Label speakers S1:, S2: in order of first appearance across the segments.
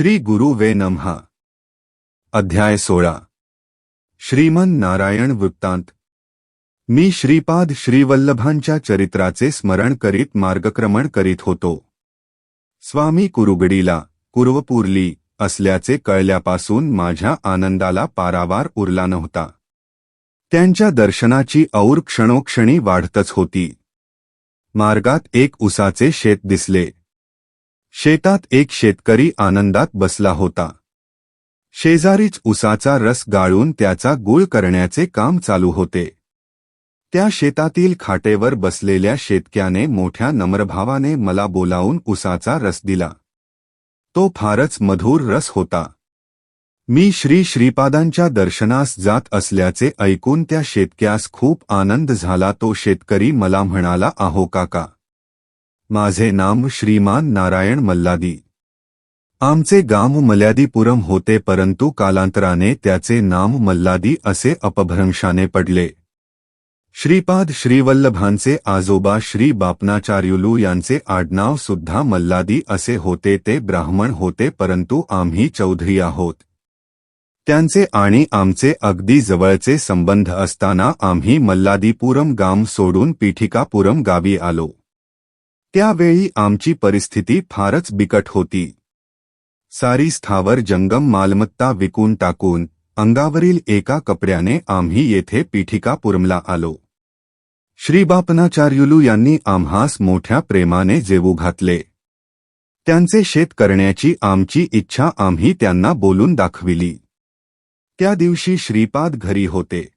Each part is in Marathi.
S1: श्री गुरु वे नमहा अध्याय सोळा। श्रीमन नारायण वृत्तांत। मी श्रीपाद श्रीवल्लभांच्या चरित्राचे स्मरण करीत मार्गक्रमण करीत होतो. स्वामी कुरुगडीला कुर्वपुरली असल्याचे कळल्यापासून माझ्या आनंदाला पारावार उरला नव्हता. त्यांच्या दर्शनाची और क्षणोक्षणी वाढतच होती. मार्गात एक उसाचे शेत दिसले. शेतात एक शेतकरी आनंदात बसला होता. शेजारीच उसाचा रस गाळून त्याचा गुळ करण्याचे काम चालू होते. त्या शेतातील खाटेवर बसलेल्या शेतक्याने मोठ्या नम्रभावाने मला बोलावून उसाचा रस दिला. तो फारच मधुर रस होता. मी श्री श्रीपादांच्या दर्शनास जात असल्याचे ऐकून त्या शेतक्यास खूप आनंद झाला. तो शेतकरी मला म्हणाला आहो काका माझे नाम श्रीमान नारायण मल्लादी. आमचे गाव मल्यादीपुरम होते परंतु कालांतराने त्याचे नाम मल्लादी असे अपभ्रंशाने पडले. श्रीपाद श्रीवल्लभांचे आजोबा श्री बापनाचार्युलू यांचे आडनाव सुद्धा मल्लादी असे होते ते ब्राह्मण होते परंतु आम्ही चौधरी आहोत. त्यांचे आणि आमचे अगदी जवळचे संबंध असताना आम्ही मल्लादीपुरम गाम सोडून पीठिकापुरम गावी आलो. त्यावेळी आमची परिस्थिती फारच बिकट होती. सारी स्थावर जंगम मालमत्ता विकून टाकून अंगावरील एका कपड्याने आम्ही येथे पीठिकापुरमला आलो. श्रीबापनाचार्युलू यांनी आम्हास मोठ्या प्रेमाने जेवू घातले. त्यांचे शेत करण्याची आमची इच्छा आम्ही त्यांना बोलून दाखविली. त्या दिवशी श्रीपाद घरी होते.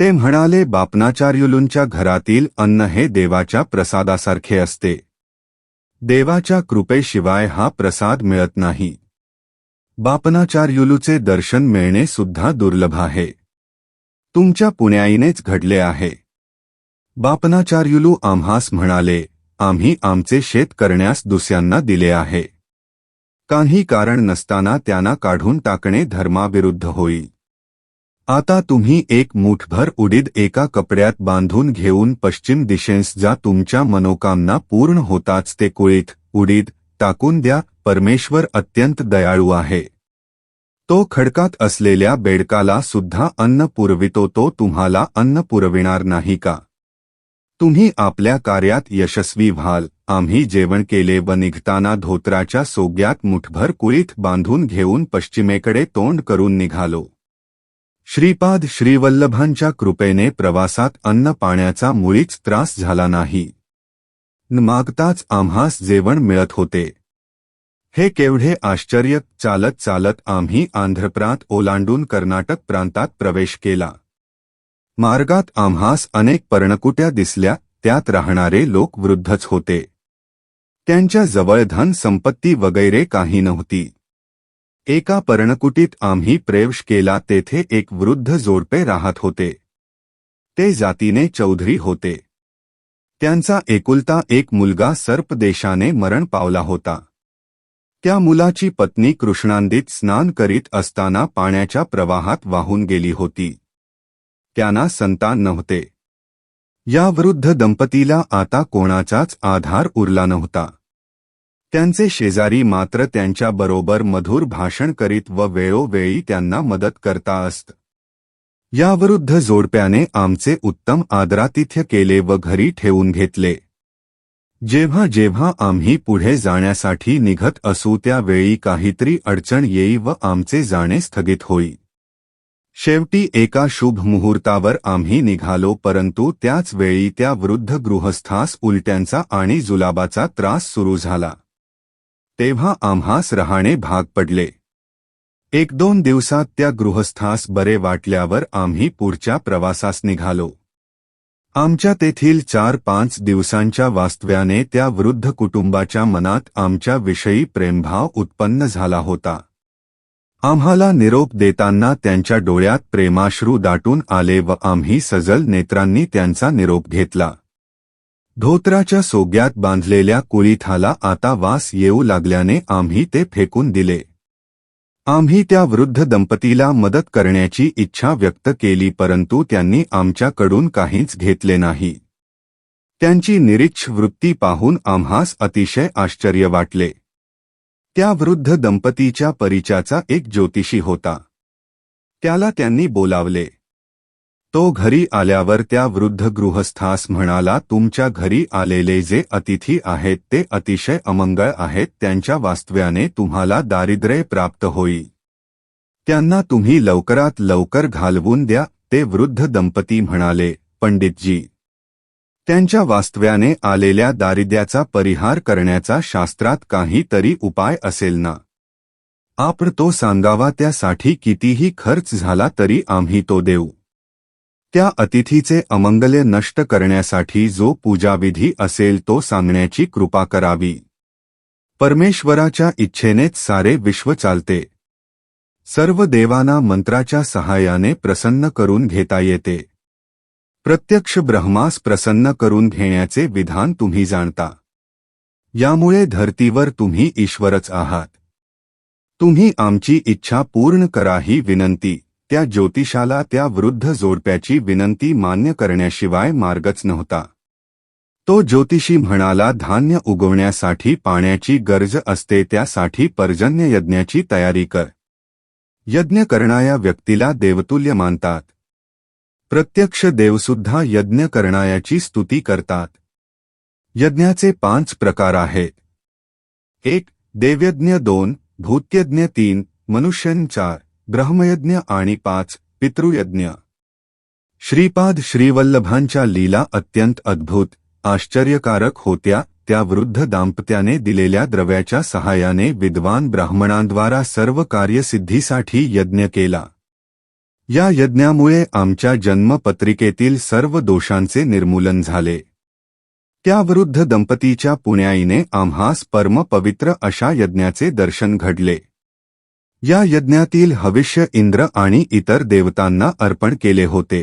S1: ते म्हणाले बापनाचार्युलूंच्या घरातील अन्न हे देवाच्या प्रसादासारखे असते. देवाच्या कृपेशिवाय हा प्रसाद मिळत नाही. बापनाचार्युलूचे दर्शन मिळणे सुद्धा दुर्लभ आहे. तुमच्या पुण्याईनेच घडले आहे. बापनाचार्युलू आम्हास म्हणाले आम्ही आमचे शेत करण्यास दुसऱ्यांना दिले आहे. काही कारण नसताना त्यांना काढून टाकणे धर्माविरुद्ध होईल आता तुम्ही एक मुठभर उडीद एका कपड्यात बांधून घेऊन पश्चिम दिशेस जा. तुमच्या मनोकामना पूर्ण होताच ते कुळीत उडीद टाकून द्या. परमेश्वर अत्यंत दयाळू आहे. तो खडकात असलेल्या बेडकाला सुद्धा अन्न पुरवितो. तो तुम्हाला अन्न पुरविणार नाही का? तुम्ही आपल्या कार्यात यशस्वी व्हाल. आम्ही जेवण केले व निघताना धोत्राच्या सोग्यात मुठभर कुळीत बांधून घेऊन पश्चिमेकडे तोंड करून निघालो. श्रीपाद श्रीवल्लभांच्या कृपेने प्रवासात अन्न पाण्याचा मुळीच त्रास झाला नाही. न मागताच आम्हास जेवण मिळत होते. हे केवढे आश्चर्य चालत चालत आम्ही आंध्रप्रांत ओलांडून कर्नाटक प्रांतात प्रवेश केला. मार्गात आम्हास अनेक पर्णकुट्या दिसल्या त्यात राहणारे लोक वृद्धच होते. त्यांच्या जवळ धन संपत्ती वगैरे काही नव्हती. एका पर्णकुटीत आम्ही प्रवेश केला तेथे एक वृद्ध जोडपे राहत होते. ते जातीने चौधरी होते. त्यांचा एकुलता एक मुलगा सर्पदेशाने मरण पावला होता. त्या मुलाची पत्नी कृष्णांदीत स्नान करीत असताना पाण्याच्या प्रवाहात वाहून गेली होती. त्यांना संतान नव्हते. या वृद्ध दंपतीला आता कोणाचाच आधार उरला नव्हता. त्यांचे शेजारी मात्र त्यांच्याबरोबर मधुर भाषण करीत व वेळोवेळी त्यांना मदत करता असत. या जोडप्याने आमचे उत्तम आदरातिथ्य केले व घरी ठेवून घेतले. जेव्हा जेव्हा आम्ही पुढे जाण्यासाठी निघत असू त्यावेळी काहीतरी अडचण येई व आमचे जाणे स्थगित होई. शेवटी एका शुभ मुहूर्तावर आम्ही निघालो परंतु त्याच वेळी त्या वृद्ध गृहस्थास उलट्यांचा आणि जुलाबाचा त्रास सुरू झाला. तेव्हा आम्हास रहाणे भाग पडले. एक दोन दिवसात त्या गृहस्थास बरे वाटल्यावर आम्ही पुढच्या प्रवासास निघालो. आमच्या तेथील चार पाच दिवसांच्या वास्तव्याने त्या वृद्ध कुटुंबाच्या मनात आमच्याविषयी प्रेमभाव उत्पन्न झाला होता. आम्हाला निरोप देताना त्यांच्या डोळ्यात प्रेमाश्रू दाटून आले व आम्ही सजल नेत्रांनी त्यांचा निरोप घेतला. धोत्राच्या सोग्यात बांधलेल्या कुळीथाला आता वास येऊ लागल्याने आम्ही ते फेकून दिले. आम्ही त्या वृद्ध दंपतीला मदत करण्याची इच्छा व्यक्त केली परंतु त्यांनी आमच्याकडून काहीच घेतले नाही. त्यांची निरीच्छ वृत्ती पाहून आम्हास अतिशय आश्चर्य वाटले. त्या वृद्ध दंपतीच्या परिचाचा एक ज्योतिषी होता. त्याला त्यांनी बोलावले तो घरी आल्यावर त्या वृद्ध गृहस्थास म्हणाला तुमच्या घरी आलेले जे अतिथी आहेत ते अतिशय अमंगळ आहेत त्यांच्या वास्तव्याने तुम्हाला दारिद्र्य प्राप्त होईल त्यांना तुम्ही लवकरात लवकर घालवून द्या ते वृद्ध दंपती म्हणाले. पंडितजी त्यांच्या वास्तव्याने आलेल्या दारिद्र्याचा परिहार करण्याचा शास्त्रात काहीतरी उपाय असेल ना? आपण तो सांगावा त्यासाठी कितीही खर्च झाला तरी आम्ही तो देऊ. त्या अतिथीचे अमंगल्य नष्ट करण्यासाठी जो पूजाविधी असेल तो सांगण्याची कृपा करावी. परमेश्वराच्या इच्छेनेच सारे विश्व चालते. सर्व देवांना मंत्राच्या सहाय्याने प्रसन्न करून घेता येते. प्रत्यक्ष ब्रह्मास प्रसन्न करून घेण्याचे विधान तुम्ही जाणता. यामुळे धर्तीवर तुम्ही ईश्वरच आहात. तुम्ही आमची इच्छा पूर्ण करा ही विनंती. त्या ज्योतिषाला त्या वृद्ध जोडप्याची विनंती मान्य करण्याशिवाय मार्गच नव्हता. तो ज्योतिषी म्हणाला धान्य उगवण्यासाठी पाण्याची गरज असते त्यासाठी पर्जन्य यज्ञाची तयारी कर. यज्ञ करणाऱ्या व्यक्तीला देवतुल्य मानतात. प्रत्यक्ष देवसुद्धा यज्ञ करणायाची स्तुती करतात. यज्ञाचे पाच प्रकार आहेत. एक देवयज्ञ दोन भूत्यज्ञ तीन मनुष्यन चार. ब्रह्मयज्ञ आणि पाच पितृयज्ञ. श्रीपाद श्रीवल्लभांच्या लीला अत्यंत अद्भुत आश्चर्यकारक होत्या त्या वृद्ध दाम्पत्याने दिलेल्या द्रव्याच्या सहाय्याने विद्वान ब्राह्मणांद्वारा सर्व कार्यसिद्धीसाठी यज्ञ केला. या यज्ञामुळे आमच्या जन्मपत्रिकेतील सर्व दोषांचे निर्मूलन झाले. त्या वृद्ध दंपतीच्या पुण्याईने आम्हास परमपवित्र अशा यज्ञाचे दर्शन घडले. या यज्ञातील हविष्य इंद्र आणि इतर देवतांना अर्पण केले होते.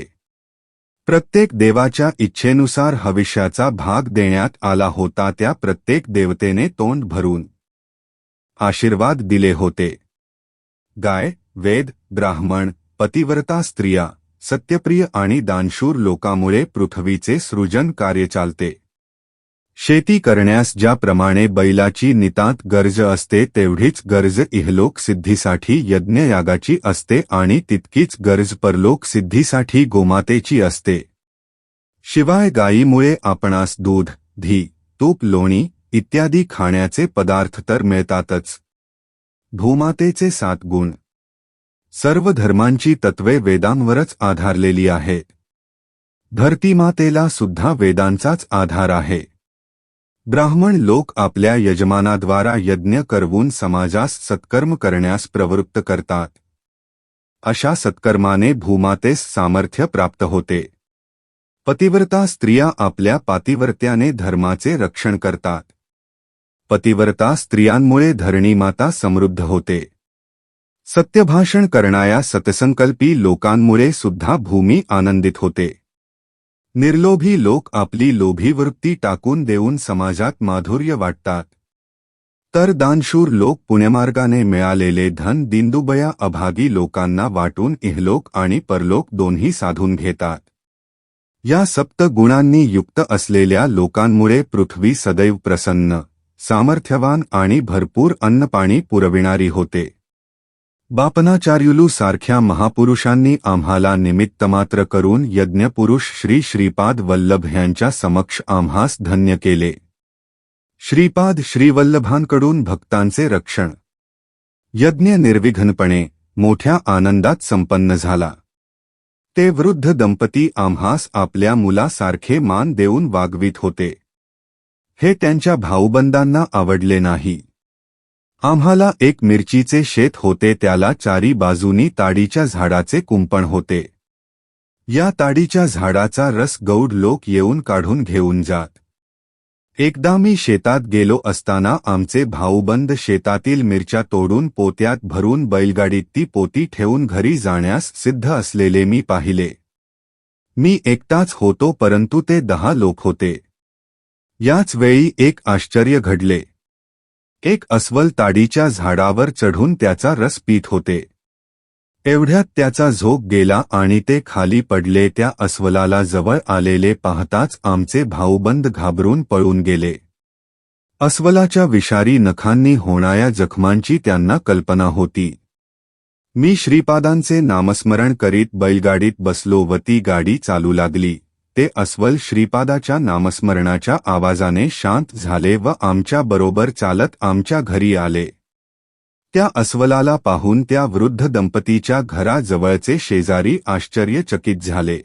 S1: प्रत्येक देवाच्या इच्छेनुसार हविष्याचा भाग देण्यात आला होता त्या प्रत्येक देवतेने तोंड भरून आशीर्वाद दिले होते. गाय वेद ब्राह्मण पतिव्रता स्त्रिया सत्यप्रिय आणि दानशूर लोकामुळे पृथ्वीचे सृजन कार्य चालते. शेती करण्यास ज्याप्रमाणे बैलाची नितांत गरज असते तेवढीच गरज इहलोक सिद्धीसाठी यज्ञयागाची असते आणि तितकीच गरज परलोक सिद्धीसाठी गोमातेची असते. शिवाय गायीमुळे आपणास दूध धी तूप लोणी इत्यादी खाण्याचे पदार्थ तर मिळतातच. भूमातेचे सात गुण. सर्व धर्मांची तत्वे वेदांवरच आधारलेली आहेत धरतीमातेला सुद्धा वेदांचाच आधार आहे. ब्राह्मण लोक आपल्या यजमानाद्वारा यज्ञ करवून समाजास सत्कर्म करण्यास प्रवृत्त करतात. अशा सत्कर्माने भूमातेस सामर्थ्य प्राप्त होते. पतिव्रता स्त्रिया आपल्या पातिवर्त्याने धर्माचे रक्षण करतात. पतिव्रता स्त्रियांमुळे धरणीमाता समृद्ध होते. सत्यभाषण करणाऱ्या सतसंकल्पी लोकांमुळे सुद्धा भूमी आनंदित होते. निर्लोभी लोक आपली लोभी वृत्ती टाकून देऊन समाजात माधुर्य वाटतात. तर दानशूर लोक पुण्यमार्गाने मिळालेले धन दिंदुबया अभागी लोकांना वाटून इहलोक आणि परलोक दोन्ही साधून घेतात. या सप्त गुणांनी युक्त असलेल्या लोकांमुळे पृथ्वी सदैव प्रसन्न सामर्थ्यवान आणि भरपूर अन्नपाणी पुरविणारी होते. बापनाचार्युलू सारख्या महापुरुषांनी आम्हाला निमित्तमात्र करून यज्ञपुरुष श्री श्रीपाद वल्लभ यांच्या समक्ष आम्हास धन्य केले. श्रीपाद श्रीवल्लभांकडून भक्तांचे रक्षण. यज्ञ निर्विघ्नपणे मोठ्या आनंदात संपन्न झाला. ते वृद्ध दंपती आम्हास आपल्या मुलासारखे मान देऊन वागवित होते. हे त्यांच्या भाऊबंदांना आवडले नाही. आम्हाला एक मिरचीचे शेत होते त्याला चारी बाजूनी ताडीच्या झाडाचे कुंपण होते. या ताडीच्या झाडाचा रस गौड लोक येऊन काढून घेऊन जात. एकदा मी शेतात गेलो असताना आमचे भाऊबंद शेतातील मिरच्या तोडून पोत्यात भरून बैलगाडीत ती पोती ठेवून घरी जाण्यास सिद्ध असलेले मी पाहिले. मी एकटाच होतो परंतु ते दहा लोक होते. याच वेळी एक आश्चर्य घडले. एक अस्वल ताडीच्या झाडावर चढून त्याचा रस पीत होते. एवढ्यात त्याचा झोप गेला आणि ते खाली पडले त्या अस्वलाला जवळ आलेले पाहताच आमचे भाऊबंद घाबरून पळून गेले. अस्वलाच्या विषारी नखांनी होणाऱ्या जखमांची त्यांना कल्पना होती. मी श्रीपादांचे नामस्मरण करीत बैलगाडीत बसलो व ती गाडी चालू लागली. ते अस्वल श्रीपादाच्या नामस्मरणाच्या आवाजाने शांत झाले व आमच्या बरोबर चालत आमच्या घरी आले. त्या अस्वलाला पाहून त्या वृद्ध दंपतीच्या घराजवळचे शेजारी आश्चर्यचकित झाले.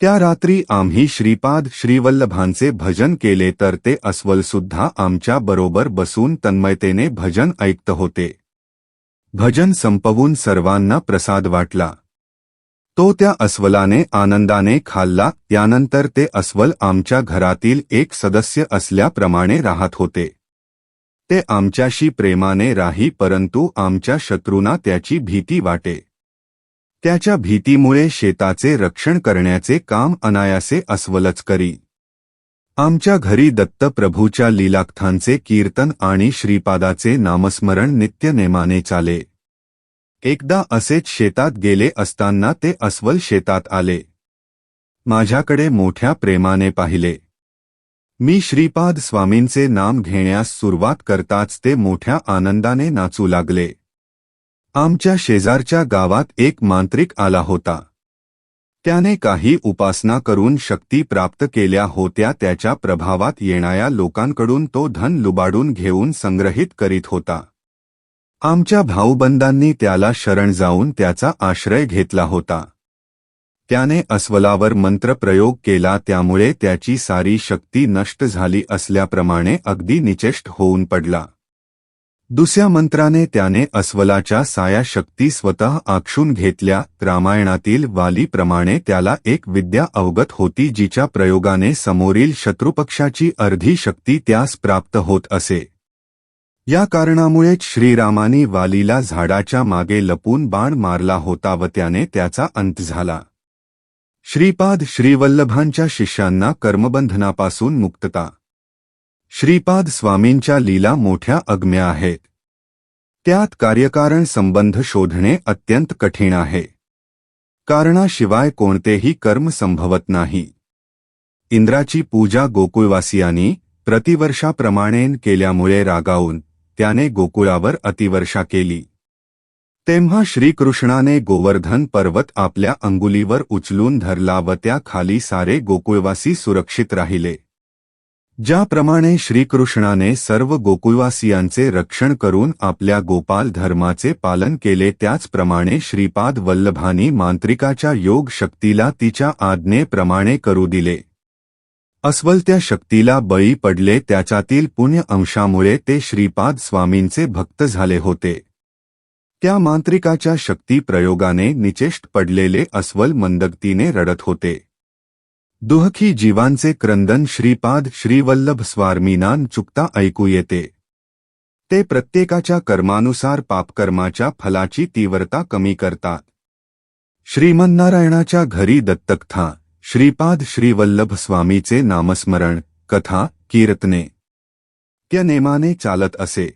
S1: त्या रात्री आम्ही श्रीपाद श्रीवल्लभांचे भजन केले तर ते अस्वल सुद्धा आमच्या बरोबर बसून तन्मयतेने भजन ऐकत होते. भजन संपवून सर्वांना प्रसाद वाटला. तो त्या अस्वलाने आनंदाने खाल्ला त्यानंतर ते अस्वल आमच्या घरातील एक सदस्य असल्याप्रमाणे राहत होते. ते आमच्याशी प्रेमाने राही परंतु आमच्या शत्रूंना त्याची भीती वाटे. त्याच्या भीतीमुळे शेताचे रक्षण करण्याचे काम अनायासे अस्वलच करी. आमच्या घरी दत्तप्रभूच्या लीलाकथांचे कीर्तन आणि श्रीपादाचे नामस्मरण नित्यनेमाने चाले. एकदा असेच शेतात गेले असताना ते अस्वल शेतात आले. माझ्याकडे मोठ्या प्रेमाने पाहिले. मी श्रीपाद स्वामींचे नाम घेण्यास सुरुवात करताच ते मोठ्या आनंदाने नाचू लागले. आमच्या शेजारच्या गावात एक मांत्रिक आला होता. त्याने काही उपासना करून शक्ती प्राप्त केल्या होत्या त्याच्या प्रभावात येणाऱ्या लोकांकडून तो धन लुबाडून घेऊन संग्रहित करीत होता. आमच्या भाऊबंदांनी त्याला शरण जाऊन त्याचा आश्रय घेतला होता. त्याने अस्वलावर मंत्रप्रयोग केला त्यामुळे त्याची सारी शक्ती नष्ट झाली असल्याप्रमाणे अगदी निचेष्ट होऊन पडला. दुसऱ्या मंत्राने त्याने अस्वलाच्या साया शक्ती स्वतः आक्षून घेतल्या रामायणातील वालीप्रमाणे त्याला एक विद्या अवगत होती जिच्या प्रयोगाने समोरील शत्रुपक्षाची अर्धी शक्ती त्यास प्राप्त होत असे. या कारणामुळेच श्रीरामाने वालीला झाडाच्या मागे लपून बाण मारला होता व त्याने त्याचा अंत झाला. श्रीपाद श्रीवल्लभांच्या शिष्यांना कर्मबंधनापासून मुक्तता. श्रीपाद स्वामींच्या लीला मोठ्या अगम्या आहेत त्यात कार्यकारण संबंध शोधणे अत्यंत कठीण आहे. कारणाशिवाय कोणतेही कर्म संभवत नाही. इंद्राची पूजा गोकुळवासियांनी प्रतिवर्षाप्रमाणे केल्यामुळे रागावून त्याने गोकुळावर अतिवर्षा केली. तेव्हा श्रीकृष्णाने गोवर्धन पर्वत आपल्या अंगुलीवर उचलून धरला व त्याखाली सारे गोकुळवासी सुरक्षित राहिले. ज्याप्रमाणे श्रीकृष्णाने सर्व गोकुळवासियांचे रक्षण करून आपल्या गोपाल धर्माचे पालन केले त्याचप्रमाणे श्रीपाद वल्लभानी मांत्रिकाच्या योग शक्तीला तिच्या आज्ञेप्रमाणे करू दिले. अस्वल त्या शक्तीला बळी पडले त्याच्यातील पुण्य अंशामुळे ते श्रीपाद स्वामींचे भक्त झाले होते. त्या मांत्रिकाच्या शक्ती प्रयोगाने निचेष्ट पडलेले अस्वल मंदगतीने रडत होते. दुहखी जीवांचे क्रंदन श्रीपाद श्रीवल्लभ स्वामीनान चुकता ऐकू येते. ते प्रत्येकाच्या कर्मानुसार पापकर्माच्या फलाची तीव्रता कमी करतात. श्रीमन्नारायणाच्या घरी दत्तकथा श्रीपाद श्रीवल्लभ स्वामीचे नामस्मरण कथा कीर्तने. त्या नेमाने चालत असे?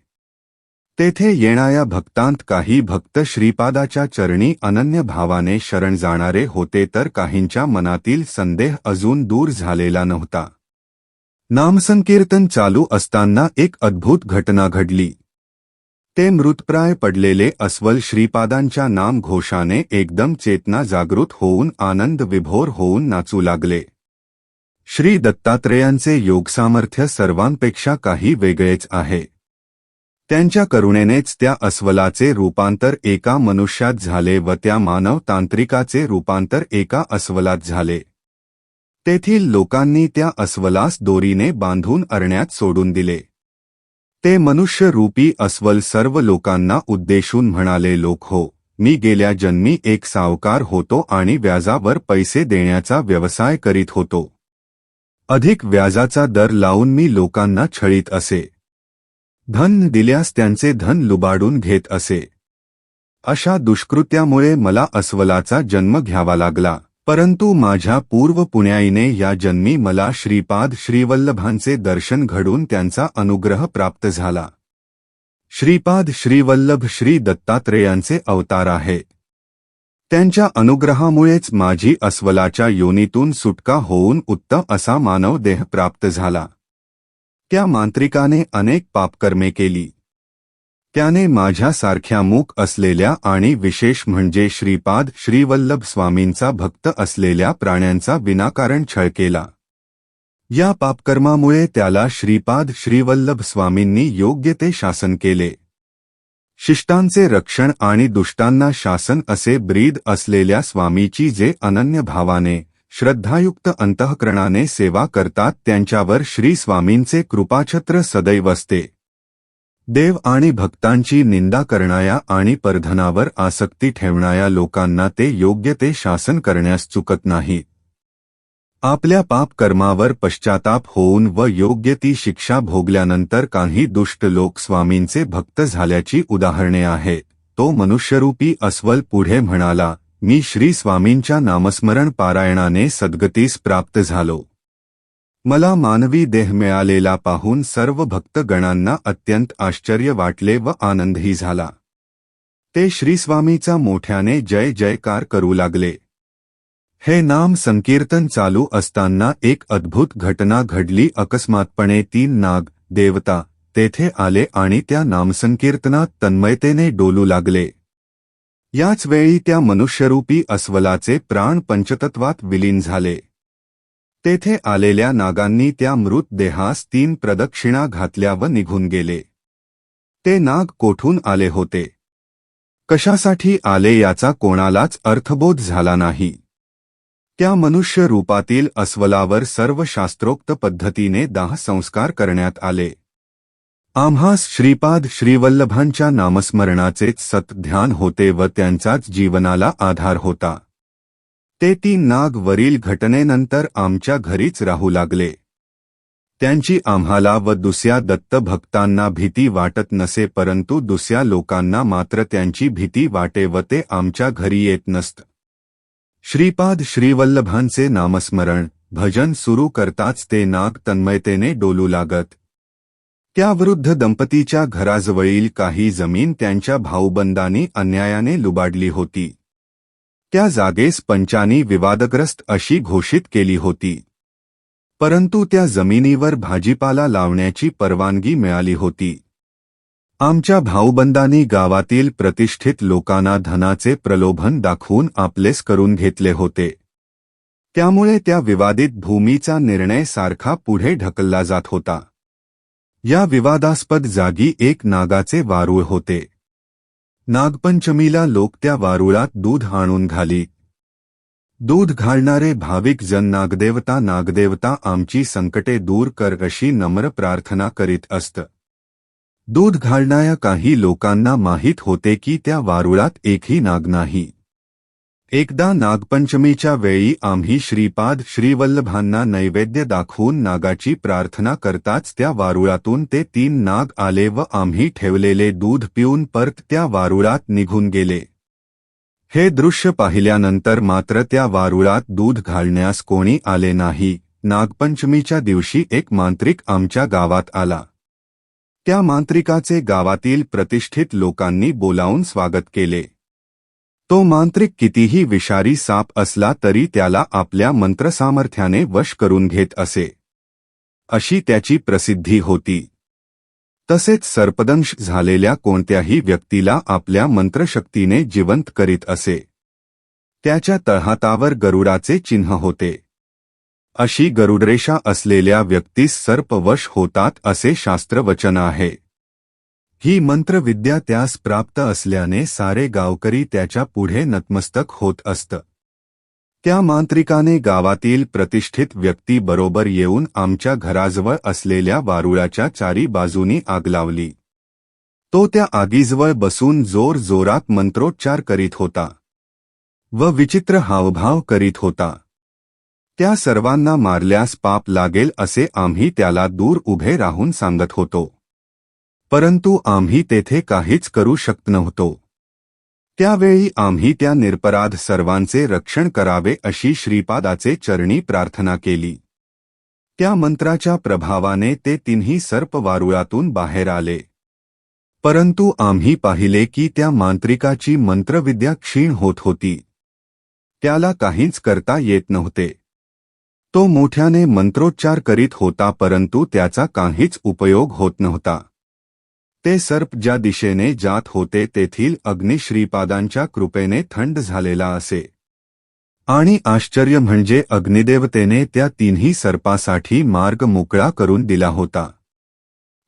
S1: तेथे येणाऱ्या भक्तांत काही भक्त श्रीपादाच्या चरणी अनन्य भावाने शरण जाणारे होते तर काहींच्या मनातील संदेह अजून दूर झालेला नव्हता. नामसंकीर्तन चालू असताना एक अद्भुत घटना घडली. ते मृतप्राय पडलेले अस्वल श्रीपादांच्या नाम घोषाने एकदम चेतना जागृत होऊन आनंद विभोर होऊन नाचू लागले. श्री दत्तात्रेयांचे योगसामर्थ्य सर्वांपेक्षा काही वेगळेच आहे. त्यांच्या करुणेनेच त्या अस्वलाचे रूपांतर एका मनुष्यात झाले व त्या मानव तांत्रिकाचे रूपांतर एका अस्वलात झाले. तेथील लोकांनी त्या अस्वलास दोरीने बांधून अरण्यात सोडून दिले. ते मनुष्य रूपी अस्वल सर्व लोकांना उद्देशून म्हणाले लोक हो मी गेल्या जन्मी एक सावकार होतो आणि व्याजावर पैसे देण्याचा व्यवसाय करीत होतो. अधिक व्याजाचा दर लावून मी लोकांना छळीत असे. धन दिल्यास त्यांचे धन लुबाडून घेत असे. अशा दुष्कृत्यामुळे मला अस्वलाचा जन्म घ्यावा लागला. परंतु माझ्या पूर्व पुण्याईने या जन्मी मला श्रीपाद श्रीवल्लभांचे दर्शन घडून त्यांचा अनुग्रह प्राप्त झाला. श्रीपाद श्रीवल्लभ श्री दत्तात्रेयांचे अवतार आहे. त्यांच्या अनुग्रहामुळेच माझी अस्वलाच्या योनीतून सुटका होऊन उत्तम असा मानव देह प्राप्त झाला. त्या मांत्रिकाने अनेक पापकर्मे केली. त्याने माझ्यासारख्या मूक असलेल्या आणि विशेष म्हणजे श्रीपाद श्रीवल्लभ स्वामींचा भक्त असलेल्या प्राण्यांचा विनाकारण छळ केला. या पापकर्मामुळे त्याला श्रीपाद श्रीवल्लभ स्वामींनी योग्य ते शासन केले. शिष्टांचे रक्षण आणि दुष्टांना शासन असे ब्रीद असलेल्या स्वामीची जे अनन्य भावाने श्रद्धायुक्त अंतःकरणाने सेवा करतात त्यांच्यावर श्री स्वामींचे कृपाछत्र सदैव असते. देव आणि भक्तांची निंदा करणाया आणि परधनावर आसक्ती ठेवणाया लोकांना ते योग्य ते शासन करण्यास चुकत नाही. आपल्या पाप कर्मावर पश्चाताप होऊन व योग्य ती शिक्षा भोगल्यानंतर काही दुष्ट लोक स्वामींचे भक्त झाल्याची उदाहरणे आहेत तो मनुष्यरूपी अस्वल पुढे म्हणाला मी श्री स्वामींच्या नामस्मरण पारायणाने सद्गतीस प्राप्त झालो. मला मानवी देह मिळालेला पाहून सर्व भक्तगणांना अत्यंत आश्चर्य वाटले व आनंदही झाला. ते श्रीस्वामीचा मोठ्याने जय जयकार करू लागले. हे नाम संकीर्तन चालू असताना एक अद्भुत घटना घडली. अकस्मातपणे तीन नाग देवता तेथे आले आणि त्या नामसंकीर्तनात तन्मयतेने डोलू लागले. याच वेळी त्या मनुष्यरूपी अस्वलाचे प्राण पंचतत्वात विलीन झाले. तेथे आलेल्या नागांनी त्या मृतदेहास तीन प्रदक्षिणा घातल्या व निघून गेले. ते नाग कोठून आले होते? कशासाठी आले याचा कोणालाच अर्थबोध झाला नाही. त्या मनुष्य रूपातील अस्वलावर सर्व शास्त्रोक्त पद्धतीने दाह संस्कार करण्यात आले. आम्हास श्रीपाद श्रीवल्लभांच्या नामस्मरणाचेच सत ध्यान होते व त्यांचाच जीवनाला आधार होता. ते तीन नाग वरील घटनेनंतर आमच्या घरीच राहू लागले. त्यांची आम्हाला व दुसऱ्या दत्तभक्तांना भीती वाटत नसे परंतु दुसऱ्या लोकांना मात्र त्यांची भीती वाटे व ते आमच्या घरी येत नसत. श्रीपाद श्रीवल्लभांचे नामस्मरण भजन सुरू करताच ते नाग तन्मयतेने डोलू लागत. त्या वृद्ध दंपतीच्या घराजवळील काही जमीन त्यांच्या भाऊबंदांनी अन्यायाने लुबाडली होती. त्या जागेस पंचानी विवादग्रस्त अशी घोषित केली होती. परंतु त्या जमिनीवर भाजीपाला लावण्याची परवानगी मिळाली होती. आमच्या भाऊबंदांनी गावातील प्रतिष्ठित लोकांना धनाचे प्रलोभन दाखवून आपलेस करून घेतले होते. त्यामुळे त्या विवादित भूमीचा निर्णय सारखा पुढे ढकलला जात होता. या विवादास्पद जागी एक नागाचे वारूळ होते. नागपंचमीला लोक त्या वारुळात दूध आणून घाली. दूध घालणारे भाविक जन नागदेवता नागदेवता आमची संकटे दूर कर अशी नम्र प्रार्थना करीत असत. दूध घालणाऱ्या काही लोकांना माहीत होते की त्या वारुळात एकही नाग नाही. एकदा नागपंचमीच्या वेळी आम्ही श्रीपाद श्रीवल्लभांना नैवेद्य दाखवून नागाची प्रार्थना करताच त्या वारुळातून ते तीन नाग आले व आम्ही ठेवलेले दूध पिऊन परत त्या वारुळात निघून गेले. हे दृश्य पाहिल्यानंतर मात्र त्या वारुळात दूध घालण्यास कोणी आले नाही. नागपंचमीच्या दिवशी एक मांत्रिक आमच्या गावात आला. त्या मांत्रिकाचे गावातील प्रतिष्ठित लोकांनी बोलावून स्वागत केले. तो मांत्रिक कितीही विषारी साप असला तरी त्याला आपल्या मंत्रसामर्थ्याने वश करून घेत असे. अशी त्याची प्रसिद्धी होती. तसेच सर्पदंश झालेल्या कोणत्याही व्यक्तीला आपल्या मंत्रशक्तीने जिवंत करीत असे. त्याच्या तळहातावर गरुडाचे चिन्ह होते. अशी गरुडरेषा असलेल्या व्यक्तीस सर्पवश होतात असे शास्त्रवचन आहे. ही मंत्रविद्या त्यास प्राप्त असल्याने सारे गावकरी त्याच्या पुढे नतमस्तक होत असत. त्या मांत्रिकाने गावातील प्रतिष्ठित व्यक्ती बरोबर येऊन आमच्या घराजवळ असलेल्या वारुळाच्या चारी बाजूनी आग लावली. तो त्या आगीजवळ बसून जोर जोरात मंत्रोच्चार करीत होता. व विचित्र हावभाव करीत होता. त्या सर्वांना मारल्यास पाप लागेल असे आम्ही त्याला दूर उभे राहून सांगत होतो. परंतु आम्ही तेथे काहीच करू शकत नव्हतो. त्यावेळी आम्ही त्या निरपराध सर्वांचे रक्षण करावे अशी श्रीपादाचे चरणी प्रार्थना केली. त्या मंत्राच्या प्रभावाने ते तिन्ही सर्प वारुळातून बाहेर आले. परंतु आम्ही पाहिले की त्या मांत्रिकाची मंत्रविद्या क्षीण होत होती. त्याला काहीच करता येत नव्हते. तो मोठ्याने मंत्रोच्चार करीत होता परंतु त्याचा काहीच उपयोग होत नव्हता. ते सर्प ज्या दिशेने जात होते तेथील अग्निश्रीपादांच्या कृपेने थंड झालेला असे. आणि आश्चर्य म्हणजे अग्निदेवतेने त्या तिन्ही सर्पासाठी मार्ग मोकळा करून दिला होता.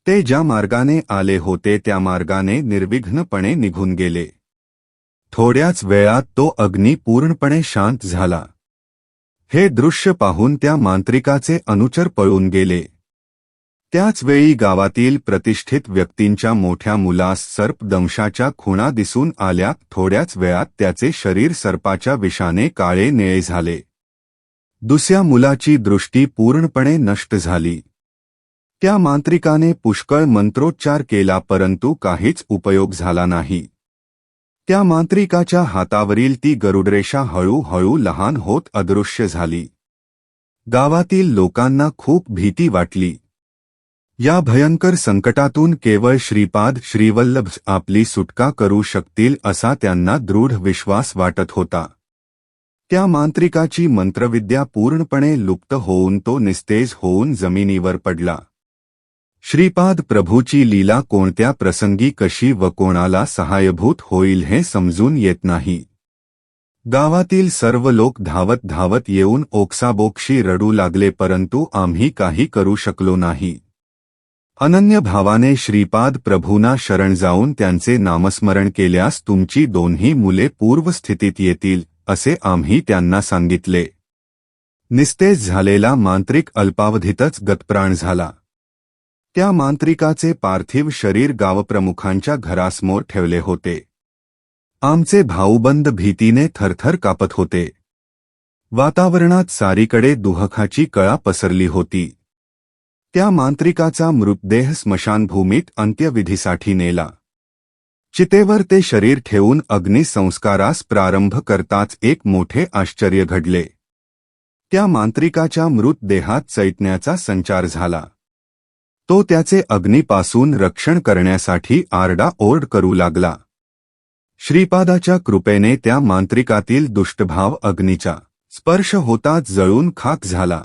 S1: ते ज्या मार्गाने आले होते त्या मार्गाने निर्विघ्नपणे निघून गेले. थोड्याच वेळात तो अग्नी पूर्णपणे शांत झाला. हे दृश्य पाहून त्या मांत्रिकाचे अनुचर पळून गेले. त्याच वेळी गावातील प्रतिष्ठित व्यक्तींच्या मोठ्या मुलास सर्पदंशाच्या खुणा दिसून आल्या. थोड्याच वेळात त्याचे शरीर सर्पाच्या विषाने काळे निळे झाले. दुसऱ्या मुलाची दृष्टी पूर्णपणे नष्ट झाली. त्या मांत्रिकाने पुष्कळ मंत्रोच्चार केला परंतु काहीच उपयोग झाला नाही. त्या मांत्रिकाच्या हातावरील ती गरुडरेषा हळूहळू लहान होत अदृश्य झाली. गावातील लोकांना खूप भीती वाटली. या भयंकर संकटातून केवळ श्रीपाद श्रीवल्लभ आपली सुटका करू शकतील असा त्यांना दृढ विश्वास वाटत होता. त्या मांत्रिकाची मंत्रविद्या पूर्णपणे लुप्त होऊन तो निस्तेज होऊन जमिनीवर पडला. श्रीपाद प्रभूची लीला कोणत्या प्रसंगी कशी व कोणाला सहायभूत होईल हे समजून येत नाही. गावातील सर्व लोक धावत धावत येऊन ओक्साबोक्षी रडू लागले परंतु आम्ही काही करू शकलो नाही. अनन्य भावाने श्रीपाद प्रभूंना शरण जाऊन त्यांचे नामस्मरण केल्यास तुमची दोन्ही मुले पूर्वस्थितीत येतील असे आम्ही त्यांना सांगितले. निस्तेज झालेला मांत्रिक अल्पावधीतच गतप्राण झाला. त्या मांत्रिकाचे पार्थिव शरीर गावप्रमुखांच्या घरासमोर ठेवले होते. आमचे भाऊबंद भीतीने थरथर कापत होते. वातावरणात सारीकडे दुहखाची कळा पसरली होती. त्या मांत्रिकाचा मृतदेह स्मशानभूमीत अंत्यविधीसाठी नेला. चितेवर ते शरीर ठेवून अग्निसंस्कारास प्रारंभ करताच एक मोठे आश्चर्य घडले. त्या मांत्रिकाच्या मृतदेहात चैतन्याचा संचार झाला. तो त्याचे अग्नीपासून रक्षण करण्यासाठी आरडाओरड करू लागला. श्रीपादाच्या कृपेने त्या मांत्रिकातील दुष्टभाव अग्नीचा स्पर्श होताच जळून खाक झाला.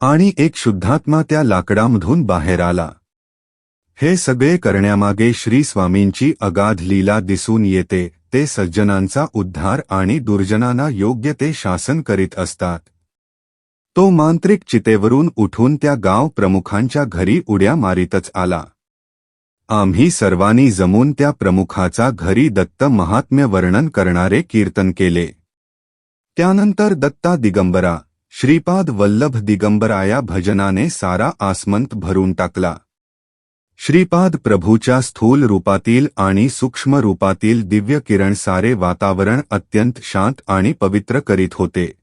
S1: आणि एक शुद्धात्मा त्या लाकडामधून बाहेर आला. हे सगळे करण्यामागे श्री स्वामींची अगाध लीला दिसून येते ते सज्जनांचा उद्धार आणि दुर्जनांना योग्य ते शासन करीत असतात. तो मांत्रिक चितेवरून उठून त्या गाव प्रमुखांच्या घरी उड्या मारीतच आला. आम्ही सर्वांनी जमून त्या प्रमुखाचा घरी दत्त महात्म्य वर्णन करणारे कीर्तन केले. त्यानंतर दत्ता दिगंबरा श्रीपाद वल्लभ दिगंबराया भजनाने सारा आसमंत भरून टाकला. श्रीपाद प्रभूच्या स्थूल रूपातील आणि सूक्ष्म रूपातील दिव्य किरण सारे वातावरण अत्यंत शांत आणि पवित्र करीत होते.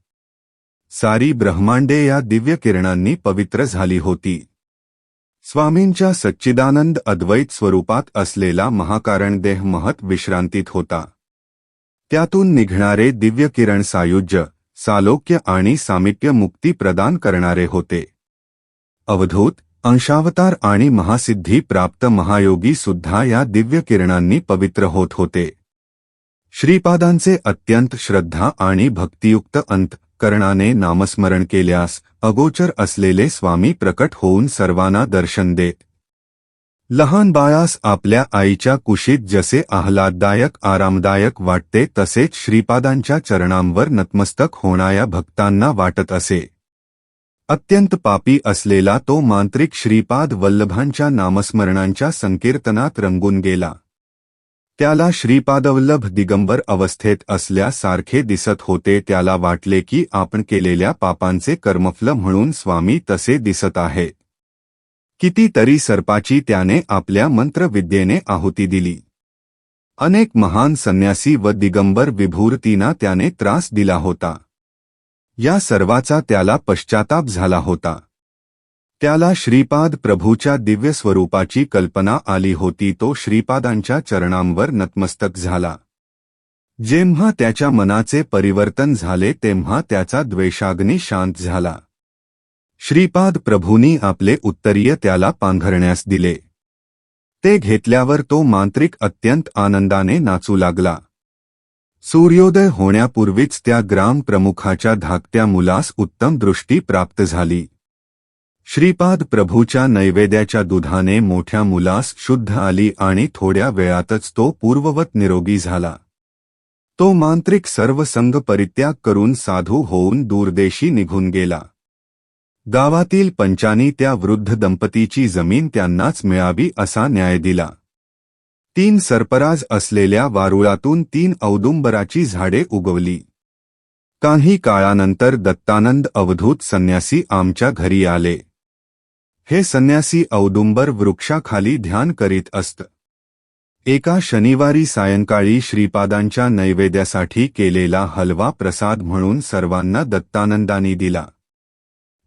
S1: सारी ब्रह्मांडे या दिव्य किरणांनी पवित्र झाली होती. स्वामींच्या सच्चिदानंद अद्वैत स्वरूपात असलेला महाकारण देह महत विश्रांतीत होता. त्यातून निघणारे दिव्य किरण सायुज्य सालोक्य आणि सामिप्य मुक्ती प्रदान करणारे होते. अवधूत, अंशावतार आणि महासिद्धी प्राप्त महायोगी सुद्धा या दिव्य किरणांनी पवित्र होत होते. श्रीपादांचे अत्यंत श्रद्धा आणि भक्तियुक्त अंत करणाने नामस्मरण केल्यास अगोचर असलेले स्वामी प्रकट होऊन सर्वांना दर्शन देत लहान बाळास आपल्या आईच्या कुशीत जसे आह्लाददायक आरामदायक वाटते तसेच श्रीपादांच्या चरणांवर नतमस्तक होणाऱ्या भक्तांना वाटत असे. अत्यंत पापी असलेला तो मांत्रिक श्रीपाद वल्लभांच्या नामस्मरणांच्या संकीर्तनात रंगून गेला. त्याला श्रीपादवल्लभ दिगंबर अवस्थेत असल्यासारखे दिसत होते त्याला वाटले की आपण केलेल्या पापांचे कर्मफल म्हणून स्वामी तसे दिसत आहेत कितीतरी सर्पाची त्याने आपल्या मंत्रविद्येने आहुती दिली. अनेक महान संन्यासी व दिगंबर विभूर्तींना त्याने त्रास दिला होता. या सर्वाचा त्याला पश्चाताप झाला होता. त्याला श्रीपाद प्रभूच्या दिव्य स्वरूपाची कल्पना आली होती तो श्रीपादांच्या चरणांवर नतमस्तक झाला. जेव्हा त्याच्या मनाचे परिवर्तन झाले तेव्हा त्याचा द्वेषाग्नी शांत झाला. श्रीपाद प्रभूंनी आपले उत्तरीय त्याला पांघरण्यास दिले. ते घेतल्यावर तो मांत्रिक अत्यंत आनंदाने नाचू लागला. सूर्योदय होण्यापूर्वीच त्या ग्राम प्रमुखाच्या धाकट्या मुलास उत्तम दृष्टी प्राप्त झाली. श्रीपाद प्रभूच्या नैवेद्याच्या दुधाने मोठ्या मुलास शुद्ध आली आणि थोड्या वेळातच तो पूर्ववत निरोगी झाला. तो मांत्रिक सर्व संघ परित्याग करून साधू होऊन दूरदेशी निघून गेला. गावातील पंचांनी त्या वृद्ध दंपतीची जमीन त्यांनाच मिळावी असा न्याय दिला. तीन सरपराज असलेल्या वारुळातून तीन औदुंबराची झाडे उगवली. काही काळानंतर दत्तानंद अवधूत संन्यासी आमच्या घरी आले. हे संन्यासी औदुंबर वृक्षाखाली ध्यान करीत असत. एका शनिवारी सायंकाळी श्रीपादांच्या नैवेद्यासाठी केलेला हलवा प्रसाद म्हणून सर्वांना दत्तानंदानी दिला.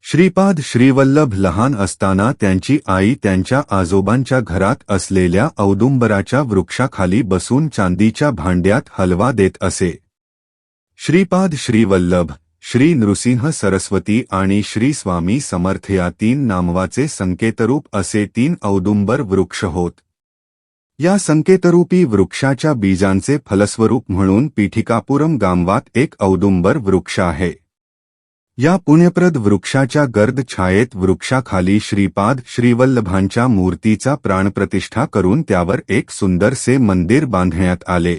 S1: श्रीपाद श्रीवल्लभ लहान असताना त्यांची आई त्यांच्या आजोबांच्या घरात असलेल्या औदुंबराच्या वृक्षाखाली बसून चांदीच्या भांड्यात हलवा देत असे. श्रीपाद श्रीवल्लभ श्री नृसिंह सरस्वती आणि श्री स्वामी समर्थ या तीन नामवाचे संकेतरूप असे तीन औदुंबर वृक्ष होत. या संकेतरूपी वृक्षाच्या बीजांचे फलस्वरूप म्हणून पीठिकापुरम गामवात एक औदुंबर वृक्ष आहे. या पुण्यप्रद वृक्षाच्या गर्द छायेत वृक्षाखाली श्रीपाद श्रीवल्लभांच्या मूर्तीचा प्राणप्रतिष्ठा करून त्यावर एक सुंदरसे मंदिर बांधण्यात आले.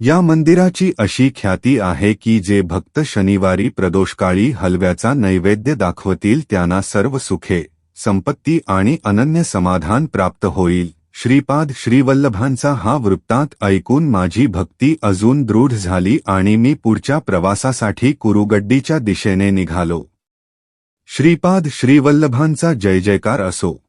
S1: या मंदिराची अशी ख्याती आहे की जे भक्त शनिवारी प्रदोषकाळी हलव्याचा नैवेद्य दाखवतील त्यांना सर्व सुखे संपत्ती आणि अनन्य समाधान प्राप्त होईल. श्रीपाद श्रीवल्लभांचा हा वृत्तांत ऐकून माझी भक्ती अजून दृढ झाली आणि मी पुढच्या प्रवासासाठी कुरुगड्डीच्या दिशेने निघालो. श्रीपाद श्रीवल्लभांचा जय जयकार असो.